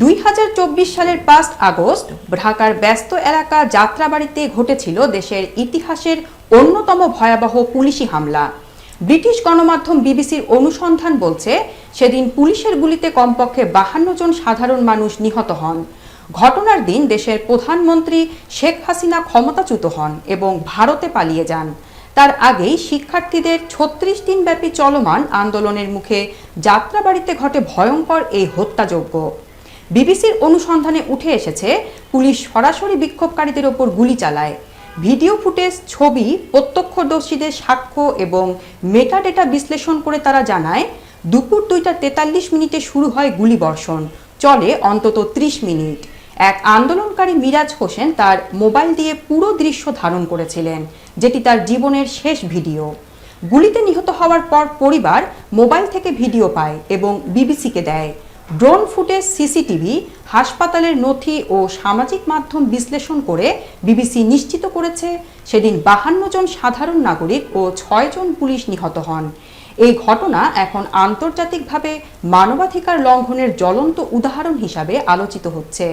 দুই হাজার চব্বিশ সালের পাঁচ আগস্ট ঢাকার ব্যস্ত এলাকা যাত্রাবাড়িতে ঘটেছিল দেশের ইতিহাসের অন্যতম ভয়াবহ পুলিশি হামলা। ব্রিটিশ গণমাধ্যম বিবিসির অনুসন্ধান বলছে, সেদিন পুলিশের গুলিতে কমপক্ষে বাহান্ন জন সাধারণ মানুষ নিহত হন। ঘটনার দিন দেশের প্রধানমন্ত্রী শেখ হাসিনা ক্ষমতাচ্যুত হন এবং ভারতে পালিয়ে যান। তার আগেই শিক্ষার্থীদের ছত্রিশ দিনব্যাপী চলমান আন্দোলনের মুখে যাত্রাবাড়িতে ঘটে ভয়ঙ্কর এই হত্যাযজ্ঞ। বিবিসির অনুসন্ধানে উঠে এসেছে, পুলিশ সরাসরি বিক্ষোভকারীদের ওপর গুলি চালায়। ভিডিও ফুটেজ, ছবি, প্রত্যক্ষদর্শীদের সাক্ষ্য এবং মেটাডেটা বিশ্লেষণ করে তারা জানায়, দুপুর দুইটা তেতাল্লিশ মিনিটে শুরু হয় গুলিবর্ষণ চলে অন্তত ত্রিশ মিনিট। এক আন্দোলনকারী মিরাজ হোসেন তার মোবাইল দিয়ে পুরো দৃশ্য ধারণ করেছিলেন, যেটি তার জীবনের শেষ ভিডিও। গুলিতে নিহত হওয়ার পর পরিবার মোবাইল থেকে ভিডিও পায় এবং বিবিসিকে দেয়। ড্রোন ফুটেজ, সিসিটিভি, হাসপাতালের নথি ও সামাজিক মাধ্যম বিশ্লেষণ করে বিবিসি নিশ্চিত করেছে সেদিন বাহান্ন জন সাধারণ নাগরিক ও ছয়জন পুলিশ নিহত হন। এই ঘটনা এখন আন্তর্জাতিকভাবে মানবাধিকার লঙ্ঘনের জ্বলন্ত উদাহরণ হিসাবে আলোচিত হচ্ছে।